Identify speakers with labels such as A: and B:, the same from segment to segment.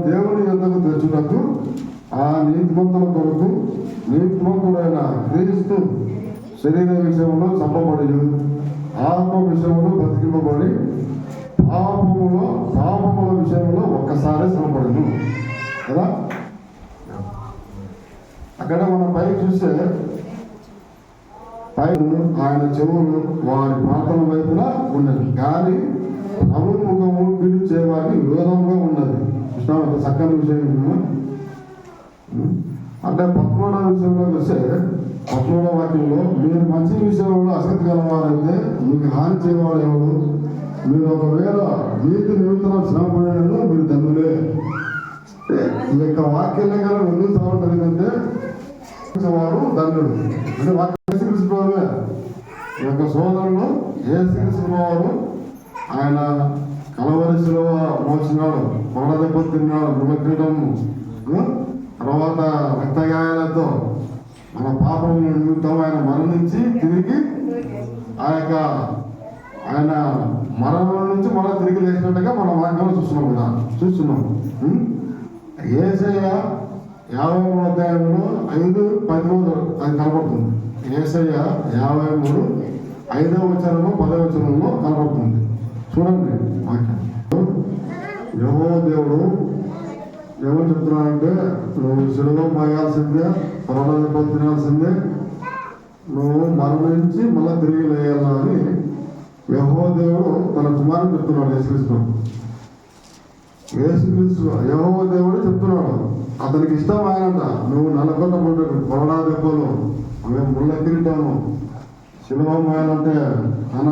A: దేవుని ఎందుకు తెచ్చుటకు ఆ నీతిమంతుల కొరకు నీతిమంతుడైన క్రీస్తు శరీర విషయంలో చంపబడి ఆత్మ విషయంలో బతికింపబడి పాపములో పాపముల విషయంలో ఒక్కసారి శ్రమపడను. కదా? అక్కడ మనం పై చూస్తే పై ఆయన చెవులు వారి ప్రార్థన వైపున ఉన్నది కానీ ప్రభు ముఖము పిలిచే విరోధంగా ఉన్నది. కృష్ణ ఒక చక్కని విషయం అంటే పద్మూడవ విషయంలోకి వస్తే పద్మూడవ వాక్యంలో మీరు మంచి విషయంలో ఆసక్తి గలవారైతే మీకు హాని చేయవాడు ఎవడు? మీరు ఒకవేళ నీతి నిమిత్తం శ్రమపడినను మీరు ధనులే. ఈ యొక్క వాక్యాలే కానీ ఎందుకు చదవడం ఏంటంటే వారు ధన్యుడు అంటే వాక్యం యేసుక్రీస్తువే ఈ యొక్క సోదరులు ఏ ఆయన వారు ఆయన పొడ దెబ్బ తిన్నాడు మృగక్రీడము తర్వాత రక్తగాయాలతో మన పాపం నిమిత్తం ఆయన మరణించి తిరిగి ఆ యొక్క ఆయన మరణం నుంచి మళ్ళీ తిరిగి లేచినట్టుగా మన వాక్యం చూస్తున్నాం కదా. చూస్తున్నాం. ఏసయ్య యాభై మూడు అధ్యాయంలో ఐదు పది మూడు అది కనపడుతుంది ఏసయ్య యాభై మూడు ఐదవ వచనంలో పదవ వచనంలో కనపడుతుంది చూడండి వాక్యం. యహో దేవుడు ఏమో చెప్తున్నాడంటే నువ్వు సులభం పోయాల్సిందే పొరల తినాల్సిందే. నువ్వు మరణించి మళ్ళీ తిరిగి లేయాలా అని యహో దేవుడు తన కుమారుని చెప్తున్నాడు యేసుక్రీస్తు. యేసుక్రీస్తు యహోవ దేవుడు చెప్తున్నాడు. అతనికి ఇష్టం ఆయనంట. నువ్వు నలకొండ పండు కొరడా దెబ్బలు మేము ముళ్ళ కిరీటము శిలవమాయాలంటే అన్న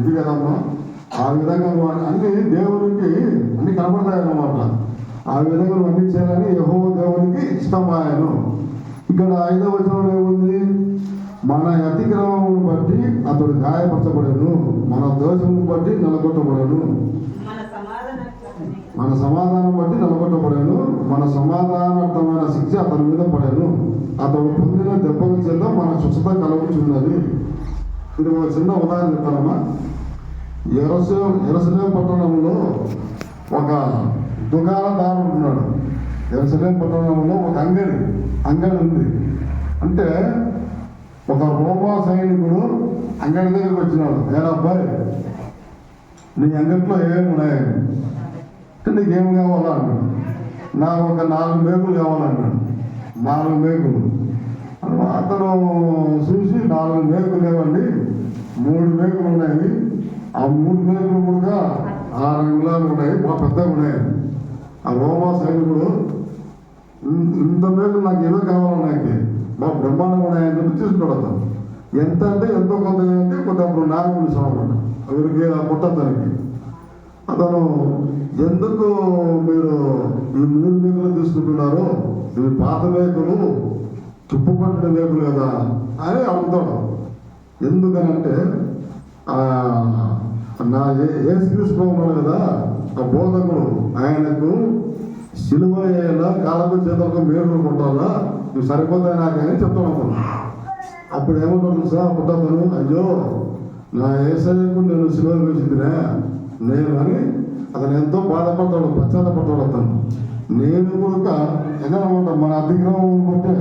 A: ఇది కదమ్మా ఆ విధంగా అన్ని దేవునికి అన్ని కనపడతాయి అన్నమాట ఆ విధంగా చేయాలని యహోవ దేవునికి ఇష్టం ఆయను ఇక్కడ ఐదవ వచనంలో ఏముంది? మన అతిక్రమమును బట్టి అతడు గాయపరచబడను. మన దోషమును బట్టి నిలగొట్టబడను.
B: మన
A: సమాధానం బట్టి నిలబెట్టబడాను మన సమాధానార్థమైన శిక్ష అతని మీద పడాను. అతడు పొందిన దెబ్బల చేత మన స్వచ్ఛత కలుగుతున్నది ఇది ఒక చిన్న ఉదాహరణ చెప్తానమ్మా ఎరస ఎరసలేం పట్టణంలో ఒక దుకాణదారుడు ఉన్నాడు ఎరసలేం పట్టణంలో ఒక అంగడి అంగడి ఉంది. అంటే ఒక రోమా సైనికుడు అంగడి దగ్గరికి వచ్చినాడు. ఏడా అబ్బాయి నీ అంగట్లో ఏమి ఉన్నాయని అంటే నీకేం కావాలా? అన్నాడు. నాకు ఒక నాలుగు మేకులు కావాలన్నాడు నాలుగు మేకులు. అతను చూసి నాలుగు మేకులు లేవండి మూడు మేకులు ఉన్నాయి. ఆ మూడు మేకులు కూడా ఆ రంగులాలు ఉన్నాయి మా పెద్దగా ఉన్నాయి. ఆ రోమా సైనికుడు ఇంత మేలు నాకు ఏమో కావాలి నాకు? మా బ్రహ్మాండం ఉన్నాయని చెప్పి తీసుకున్నాడు ఎంత అంటే ఎంతో కొంత అంటే కొంత అప్పుడు నాలుగు నిమిషం అనమాట ఆ పుట్టతనికి అతను ఎందుకు మీరు ఈ మూడు మేకలు తీసుకుంటున్నారు? ఇవి పాత మేకలు తుప్పు పట్టిన మేకులు కదా అని అడుగుతాడు. ఎందుకనంటే నా ఏ- ఉన్నాడు కదా ఆ బోధకుడు ఆయనకు సిలువ అయ్యేలా కాళ్ళకు చేతులకు మేలు కొట్టాలా నువ్వు సరిపోతాయి నాకని చెప్తాడు అతను. అప్పుడు ఏమంటాను సార్ పుట్టతను అయ్యో నా ఏసయ్యకు నేను సిలువ వేసిందిరా నేను అని అతను ఎంతో బాధపడతాడు పశ్చాత్తపడతాడు అతను. నేను కూడా ఎన్నమాట మన అతిక్రమం బట్టే